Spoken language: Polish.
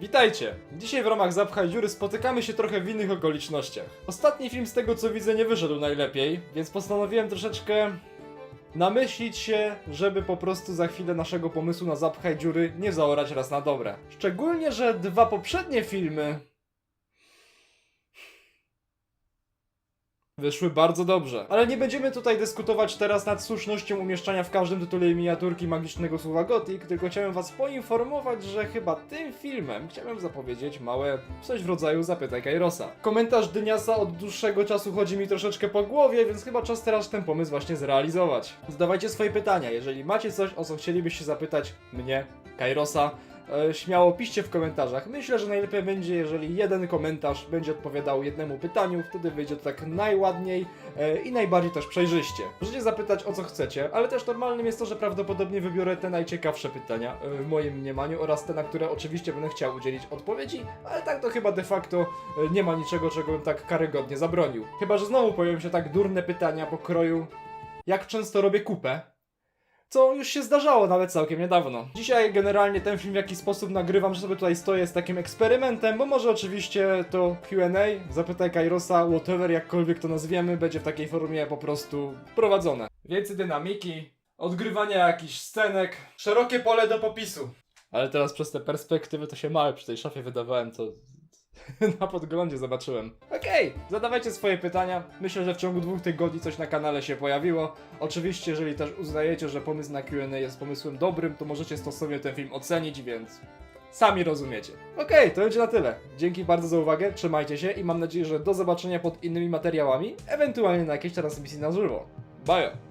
Witajcie! Dzisiaj w ramach Zapchaj Dziury spotykamy się trochę w innych okolicznościach. Ostatni film z tego co widzę nie wyszedł najlepiej, więc postanowiłem troszeczkę namyślić się, żeby po prostu za chwilę naszego pomysłu na Zapchaj Dziury nie zaorać raz na dobre. Szczególnie, że dwa poprzednie filmy Wyszły bardzo dobrze. Ale nie będziemy tutaj dyskutować teraz nad słusznością umieszczania w każdym tytule miniaturki magicznego słowa Gothic, tylko chciałem was poinformować, że chyba tym filmem chciałem zapowiedzieć małe coś w rodzaju zapytaj Kairosa. Komentarz Dyniasa od dłuższego czasu chodzi mi troszeczkę po głowie, więc chyba czas teraz ten pomysł właśnie zrealizować. Zadawajcie swoje pytania, jeżeli macie coś, o co chcielibyście zapytać mnie, Kairosa, śmiało piszcie w komentarzach. Myślę, że najlepiej będzie, jeżeli jeden komentarz będzie odpowiadał jednemu pytaniu, wtedy wyjdzie to tak najładniej e, i najbardziej też przejrzyście. Możecie zapytać o co chcecie, ale też normalnym jest to, że prawdopodobnie wybiorę te najciekawsze pytania e, w moim mniemaniu oraz te, na które oczywiście będę chciał udzielić odpowiedzi, ale tak to chyba de facto e, nie ma niczego, czego bym tak karygodnie zabronił. Chyba, że znowu pojawią się tak durne pytania pokroju jak często robię kupę? Co już się zdarzało nawet całkiem niedawno. Dzisiaj generalnie ten film w jakiś sposób nagrywam, że sobie tutaj stoję z takim eksperymentem, bo może oczywiście to Q&A, zapytaj Kairosa, whatever, jakkolwiek to nazwiemy, będzie w takiej formie po prostu prowadzone. Więcej dynamiki, odgrywania jakichś scenek, szerokie pole do popisu. Ale teraz przez te perspektywy to się małe przy tej szafie wydawałem, to na podglądzie zobaczyłem. Okej, zadawajcie swoje pytania. Myślę, że w ciągu dwóch tygodni coś na kanale się pojawiło. Oczywiście, jeżeli też uznajecie, że pomysł na Q&A jest pomysłem dobrym, to możecie stosownie ten film ocenić, więc sami rozumiecie. Okej, to będzie na tyle. Dzięki bardzo za uwagę, trzymajcie się i mam nadzieję, że do zobaczenia pod innymi materiałami, ewentualnie na jakiejś transmisji na żywo. Bye!